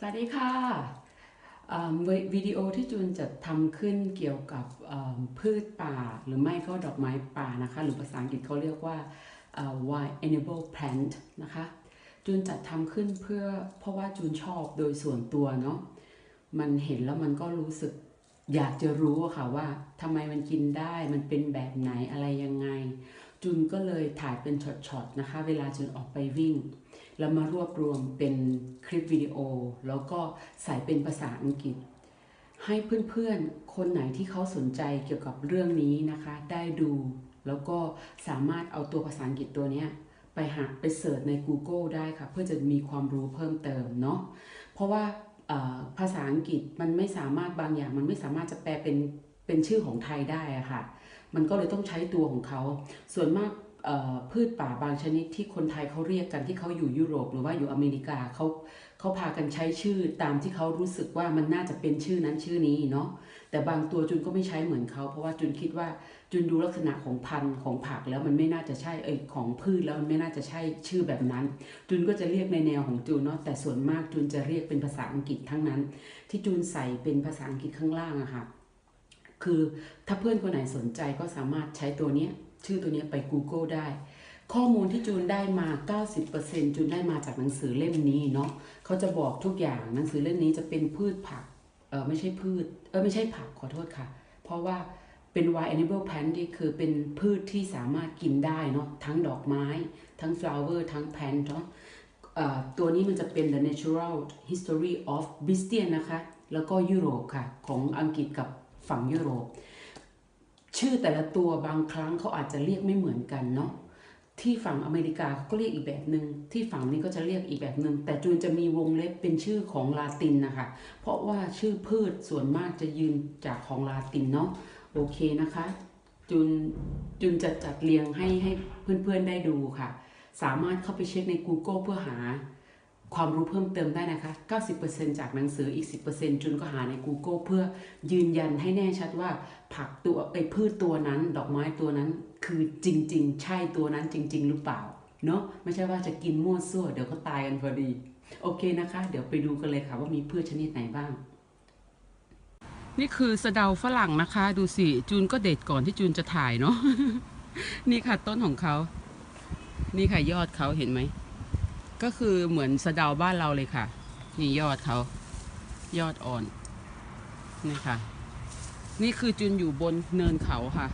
สวัสดีค่ะวิดีโอที่จูนจะทำขึ้นเกี่ยวกับพืชป่า หรือไม่ก็ดอกไม้ป่านะคะ หรือภาษาอังกฤษเขาเรียกว่า wild edible plant นะคะ จูนจัดทำขึ้นเพื่อเพราะว่าจูนชอบโดยส่วนตัวเนาะมันเห็นแล้วมันก็รู้สึกอยากจะรู้ค่ะว่าทำไมมันกินได้มันเป็นแบบไหนอะไรยังไง จุนก็เลยถ่ายเป็นช็อตๆนะคะ เวลาจุนออกไปวิ่ง แล้วมารวบรวมเป็นคลิปวิดีโอ แล้วก็ใส่เป็นภาษาอังกฤษ ให้เพื่อนๆ คนไหนที่เขาสนใจเกี่ยวกับเรื่องนี้นะคะ ได้ดู แล้วก็สามารถเอาตัวภาษาอังกฤษตัวเนี้ยไปหาไปเสิร์ชใน Google ได้ค่ะ เพื่อจะมีความรู้เพิ่มเติมเนาะเพราะว่าภาษาอังกฤษมันไม่สามารถบางอย่าง มันไม่สามารถจะแปลเป็นเป็นชื่อของไทยได้อะค่ะ มันก็เลยต้องใช้ตัวของเขา ส่วนมาก พืชป่าบางชนิดที่คนไทยเขาเรียกกันที่เขาอยู่ยุโรป หรือว่าอยู่อเมริกาเขาเขาพากันใช้ชื่อตามที่เขารู้สึกว่ามันน่าจะเป็นชื่อนั้นชื่อนี้เนาะแต่บางตัวจุนก็ไม่ใช้เหมือนเขา เพราะว่าจุนคิดว่าจุนดูลักษณะของพันธุ์ของผักแล้วมันไม่น่าจะใช่เอยของพืชแล้วมันไม่น่าจะใช่ชื่อแบบนั้น จุนก็จะเรียกในแนวของจูนเนาะแต่ส่วนมากจุนจะเรียกเป็นภาษาอังกฤษทั้งนั้น ที่จูนใส่เป็นภาษาอังกฤษข้างล่างอะค่ะคือถ้าเพื่อนคนไหนสนใจก็สามารถใช้ตัวเนี้ย ชื่อตัวนี้ไป Google ได้ ข้อมูลที่จูนได้มา 90%จูนได้มาจากหนังสือเล่มนี้เนาะเขาจะบอกทุกอย่างหนังสือเล่มนี้จะเป็นพืชผักเออไม่ใช่พืชเออไม่ใช่ผักขอโทษค่ะ เพราะว่าเป็น wild animal plant ที่คือเป็นพืชที่สามารถกินได้เนาะทั้งดอกไม้ ทั้ง flower ทั้ง plant เนาะตัวนี้มันจะเป็น the natural history of Bristol นะคะ แล้วก็ยุโรปค่ะ ของอังกฤษกับฝั่งยุโรป ชื่อแต่ละตัวบางครั้งเขาอาจจะเรียกไม่เหมือนกันเนาะที่ฝั่งอเมริกาเขาก็เรียกอีกแบบหนึ่งที่ฝั่งนี้ก็จะเรียกอีกแบบหนึ่งแต่จูนจะมีวงเล็บเป็นชื่อของลาตินนะคะเพราะว่าชื่อพืชส่วนมากจะยืนจากของลาตินเนาะโอเคนะคะจุนจุนจะจัดเรียงให้ให้เพื่อนๆได้ดูค่ะ สามารถเข้าไปเช็คใน Google เพื่อหา ความรู้เพิ่มเติมได้นะคะ 90%จากหนังสืออีก 10%จุนก็หาใน Google เพื่อยืนยันให้แน่ชัดว่าผักตัวไอ้พืชตัวนั้น ดอกไม้ตัวนั้นคือจริง ๆ ใช่ตัวนั้นจริง ๆ หรือเปล่า เนาะไม่ใช่ว่าจะกินมั่วซั่วเดี๋ยวก็ตายกันพอดี โอเคนะคะ เดี๋ยวไปดูกันเลยค่ะว่ามีพืชชนิดไหนบ้าง นี่คือสะเดาฝรั่งนะคะ ดูสิจูนก็เด็ดก่อนที่จูนจะถ่ายเนาะนี่ค่ะต้นของเขา นี่ค่ะยอดเขาเห็นไหม ก็คือเหมือนสะเดาบ้านเราเลยค่ะ นี่ยอดเขายอดอ่อนนี่ค่ะ นี่คือจุนอยู่บนเนินเขาค่ะ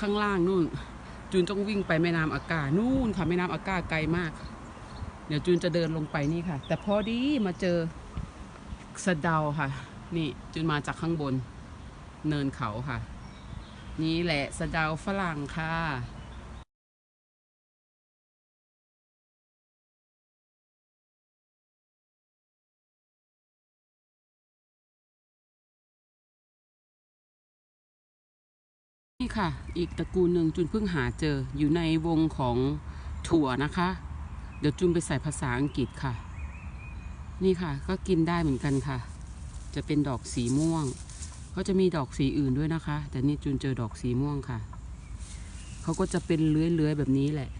ข้างล่างนู่นจูนต้องวิ่งไปแม่น้ำอากานู่นค่ะแม่น้ำอากาไกลมาก เดี๋ยวจูนจะเดินลงไปนี่ค่ะ แต่พอดีมาเจอสะเดาค่ะ นี่จูนมาจากข้างบน เนินเขาค่ะ นี่แหละสะเดาฝรั่งค่ะ นี่ค่ะ อีกตระกูลหนึ่งจุนเพิ่งหาเจออยู่ในวงของถั่วนะคะ เดี๋ยวจุนไปใส่ภาษาอังกฤษค่ะ นี่ค่ะ ก็กินได้เหมือนกันค่ะ จะเป็นดอกสีม่วงเขาจะมีดอกสีอื่นด้วยนะคะ แต่นี่จุนเจอดอกสีม่วงค่ะ เขาก็จะเป็นเลื้อยๆแบบนี้แหละ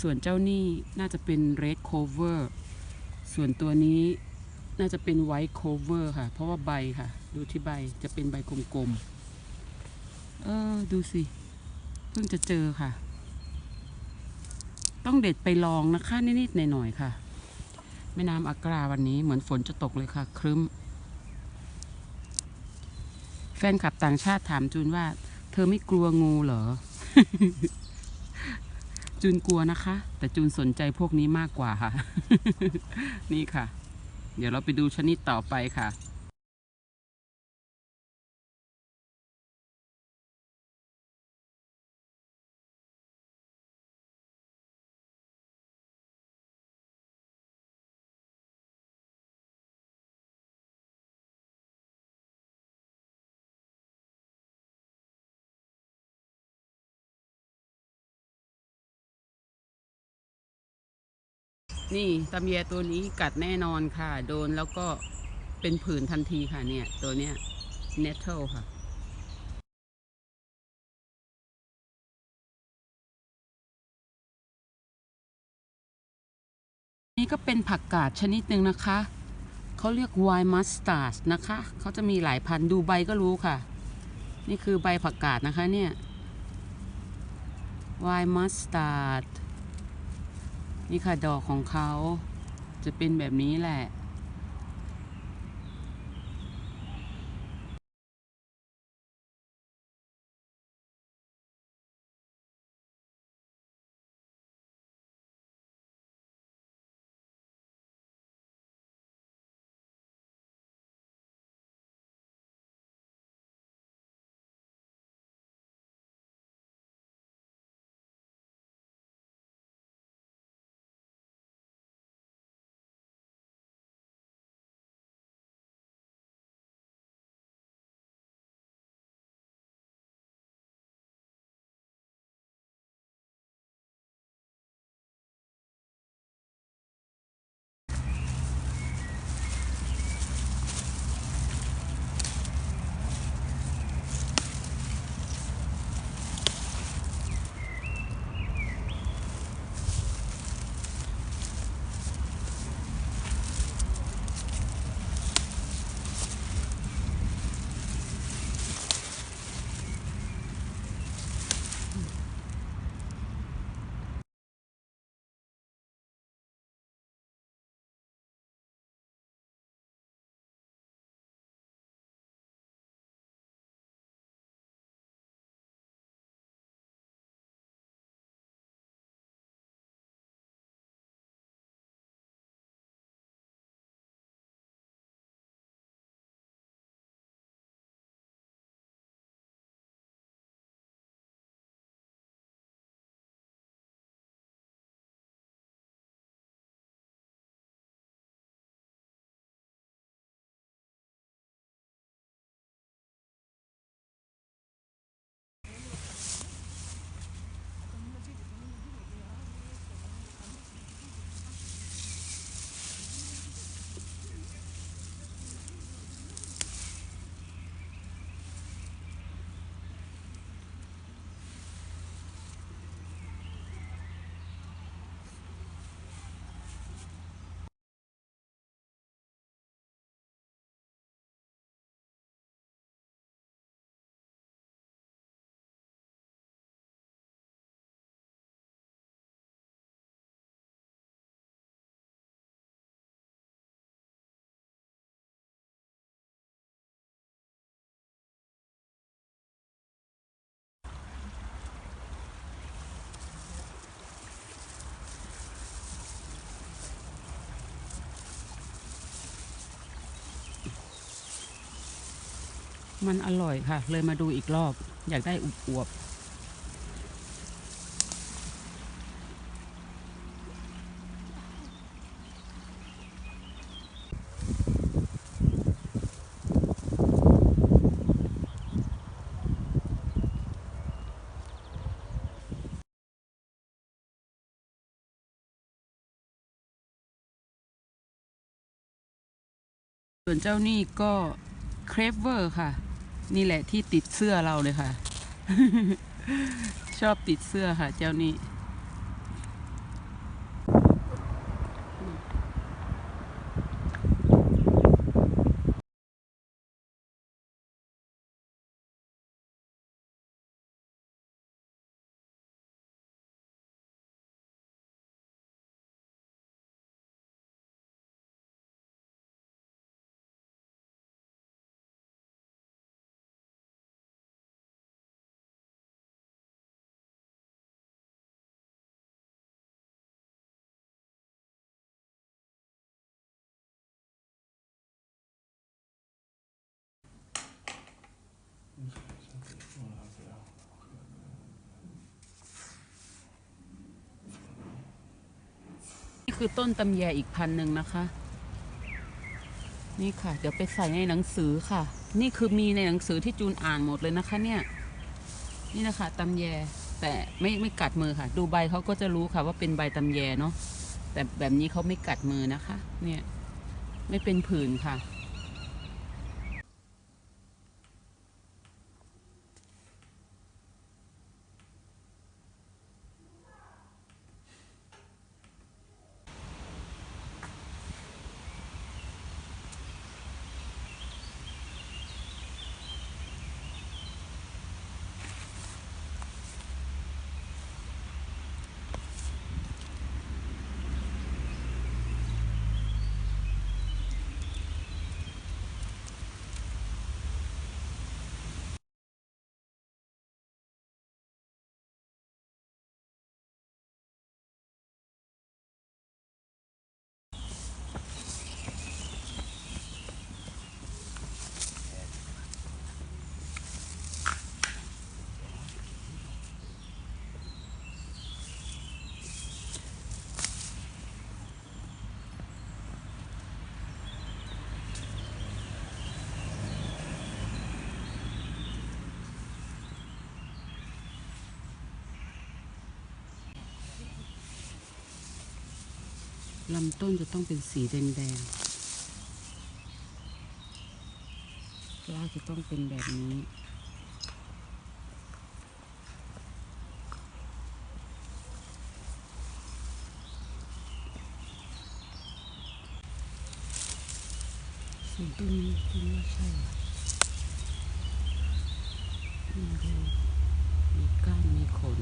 ส่วนเจ้านี่น่าจะเป็น red cover ส่วนตัวนี้ น่าจะเป็น white cover ค่ะ เพราะว่าใบค่ะ ดูที่ใบจะเป็นใบกลมๆ เออ ดูสิ เพิ่งจะเจอค่ะ ต้องเด็ดไปลองนะคะ นิดๆหน่อยๆค่ะแม่น้ำอากราวันนี้เหมือนฝนจะตกเลยค่ะ ครึ้ม แฟนคลับต่างชาติถามจูนว่า เธอไม่กลัวงูเหรอ จูนกลัวนะคะ แต่จูนสนใจพวกนี้มากกว่าค่ะ นี่ค่ะ เดี๋ยวเราไปดูชนิดต่อไปค่ะ นี่ตะเมียตัวนี้กัดแน่นอนค่ะ โดนแล้วก็เป็นผื่นทันทีค่ะเนี่ย ตัวเนี้ยเนทเทิลค่ะนี่ก็เป็นผักกาดชนิดหนึ่งนะคะ เขาเรียกไวน์มัสตาร์ดนะคะ เขาจะมีหลายพันธุ์ดูใบก็รู้ค่ะ นี่คือใบผักกาดนะคะเนี่ยไวน์มัสตาร์ด นี่ค่ะดอกของเขาจะเป็นแบบนี้แหละ มันอร่อยค่ะ เลยมาดูอีกรอบ อยากได้อุบอวบส่วนเจ้านี่ก็เครฟเวอร์ค่ะ นี่แหละที่ติดเสื้อเราเลยค่ะ ชอบติดเสื้อค่ะ เจ้านี่ คือต้นตำแยอีกพันหนึ่งนะคะ นี่ค่ะ เดี๋ยวไปใส่ในหนังสือค่ะ นี่คือมีในหนังสือที่จูนอ่านหมดเลยนะคะ เนี่ย นี่นะคะตำแยแต่ไม่ไม่กัดมือค่ะ ดูใบเขาก็จะรู้ค่ะว่าเป็นใบตำแยเนาะแต่แบบนี้เขาไม่กัดมือนะคะ เนี่ย ไม่เป็นผื่นค่ะ ลำต้นจะต้องเป็นสีแดงๆรากจะต้องเป็นแบบนี้ ส่วนต้นนี้ต้นว่าใช่ไม่รู้มีก้านมีขน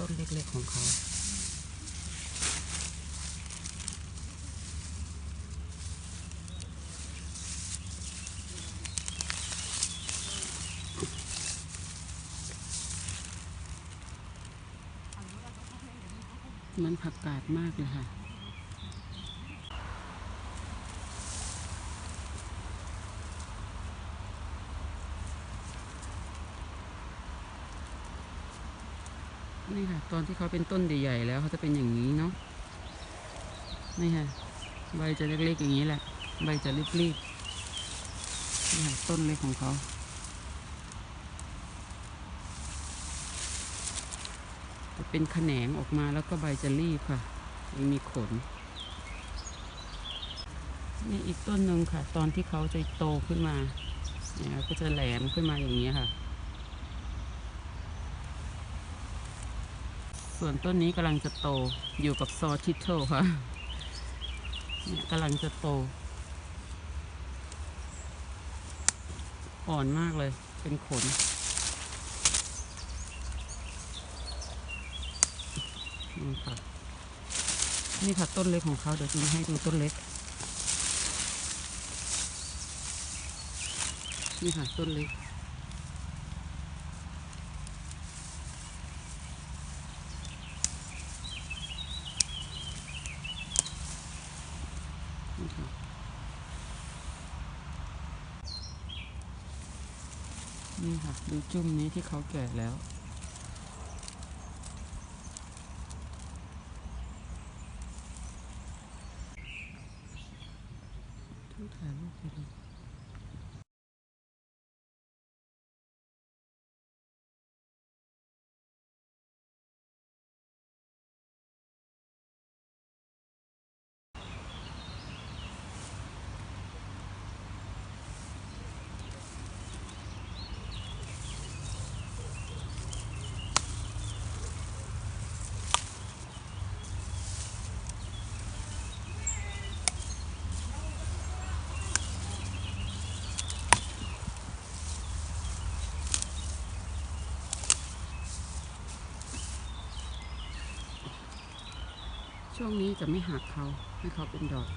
ต้นเล็กๆของเขามันผักกาดมากเลยค่ะ ตอนที่เขาเป็นต้นใหญ่ๆแล้วเขาจะเป็นอย่างนี้เนาะนี่ค่ะใบจะเล็กๆอย่างนี้แหละ ใบจะรีบๆนี่ค่ะต้นเล็กของเขาจะเป็นแขนงออกมาแล้วก็ใบจะรีบค่ะยังมีขนนี่อีกต้นหนึ่งค่ะ ตอนที่เขาจะโตขึ้นมาเนี่ยก็จะแหลมขึ้นมาอย่างนี้ค่ะ ส่วนต้นนี้กำลังจะโตอยู่กับซอทิเทลค่ะเนี่ยกำลังจะโต อ่อนมากเลยเป็นขน นี่ค่ะ นี่ค่ะต้นเล็กของเขาเดี๋ยวจะให้ดูต้นเล็ก นี่ค่ะต้นเล็ก นี่ค่ะ นี่ค่ะ ดูจุ่มนี้ที่เขาแก่แล้วต้องถ่ายรูปไปดู ช่วงนี้จะไม่หักเขาให้เขาเป็นดอก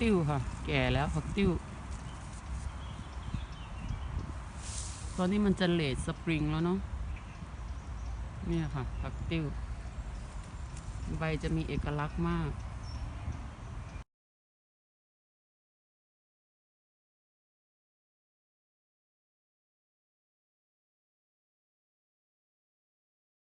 ติ้วค่ะ แก่แล้วผักติ้ว ตอนนี้มันจะเลดสปริงแล้วเนาะเนี่ยค่ะผักติ้ว ใบจะมีเอกลักษณ์มาก